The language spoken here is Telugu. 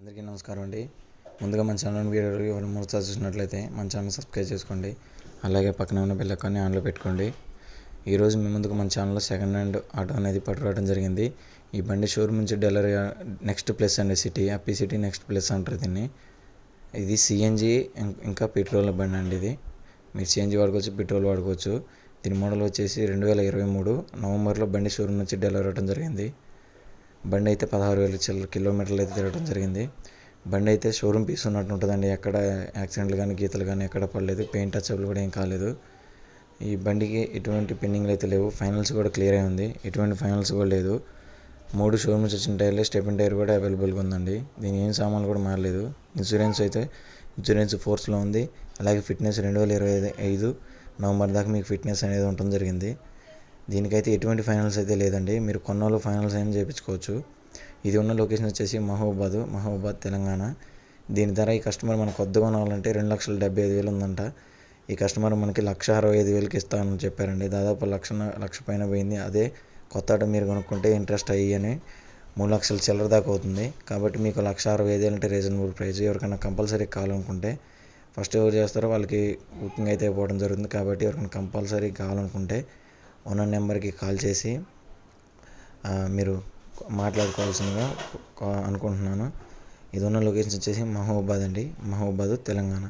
అందరికీ నమస్కారం అండి. ముందుగా మన ఛానల్ వీడియో ఎవరు మొదటిసారి చూసినట్లయితే మన ఛానల్ సబ్స్క్రైబ్ చేసుకోండి. అలాగే పక్కన ఉన్న బెల్ ఐకాన్ని ఆన్లో పెట్టుకోండి. ఈరోజు మీ ముందుకు మన ఛానల్లో సెకండ్ హ్యాండ్ ఆటో అనేది పట్టుకోవడం జరిగింది. ఈ బండి షోరూమ్ నుంచి డెలివరీ నెక్స్ట్ ప్లేస్ అండి సిటీ అప్పీ సిటీ నెక్స్ట్ ప్లేస్ అంటారు దీన్ని. ఇది సిఎన్జి ఇంకా పెట్రోల్ బండి అండి ఇది. మీరు సిఎన్జి వాడుకోవచ్చు పెట్రోల్ వాడుకోవచ్చు. దీని మోడల్ వచ్చేసి రెండు వేల ఇరవై మూడు నవంబర్లో బండి షోరూమ్ నుంచి డెలివరీ అవ్వడం జరిగింది. బండి అయితే పదహారు వేల చిల్లర కిలోమీటర్లు అయితే తిరగడం జరిగింది. బండి అయితే షోరూమ్ పీస్ ఉన్నట్టు ఉంటుందండి. ఎక్కడ యాక్సిడెంట్లు కానీ గీతలు కానీ ఎక్కడ పడలేదు. పెయింట్ టచ్అప్లు కూడా ఏం కాలేదు. ఈ బండికి ఎటువంటి పెండింగ్లు అయితే లేవు. ఫైనల్స్ కూడా క్లియర్ అయి ఉంది. ఎటువంటి ఫైనల్స్ కూడా లేదు. మూడు షోరూమ్స్ వచ్చిన టైర్లు స్టెపిన్ టైర్ కూడా అవైలబుల్గా ఉందండి. దీని ఏం సామాన్లు కూడా మారలేదు. ఇన్సూరెన్స్ అయితే ఇన్సూరెన్స్ ఫోర్స్లో ఉంది. అలాగే ఫిట్నెస్ రెండు వేల ఇరవై ఐదు నవంబర్ దాకా మీకు ఫిట్నెస్ అనేది ఉండటం జరిగింది. దీనికైతే ఎటువంటి ఫైనల్స్ అయితే లేదండి. మీరు కొన్నోళ్ళు ఫైనల్స్ అయినా చేయించుకోవచ్చు ఇది ఉన్న లొకేషన్ వచ్చేసి మహబూబాద్ మహబూబాద్ తెలంగాణ. దీని ధర ఈ కస్టమర్ మనకు కొద్దిగా కొనాలంటే రెండు లక్షల డెబ్బై ఐదు వేలు ఉందంట. ఈ కస్టమర్ మనకి లక్ష అరవై ఐదు వేలకి ఇస్తానని చెప్పారండి. దాదాపు లక్ష లక్ష పైన పోయింది. అదే కొత్త ఆట మీరు కొనుక్కుంటే ఇంట్రెస్ట్ అయ్యి అని మూడు లక్షల చిల్లర దాకా అవుతుంది. కాబట్టి మీకు లక్ష అరవై ఐదు వేలు అంటే రీజనబుల్ ప్రైస్. ఎవరికైనా కంపల్సరీ కావాలనుకుంటే ఫస్ట్ ఎవరు చేస్తారో వాళ్ళకి బుకింగ్ అయితే ఇవ్వడం జరుగుతుంది. కాబట్టి ఎవరికైనా కంపల్సరీ కావాలనుకుంటే ఉన్న నెంబర్కి కాల్ చేసి మీరు మాట్లాడుకోవాల్సిందిగా అనుకుంటున్నాను. ఇది ఉన్న లొకేషన్ వచ్చేసి మహబూబాద్ అండి. మహబూబాద్ తెలంగాణ.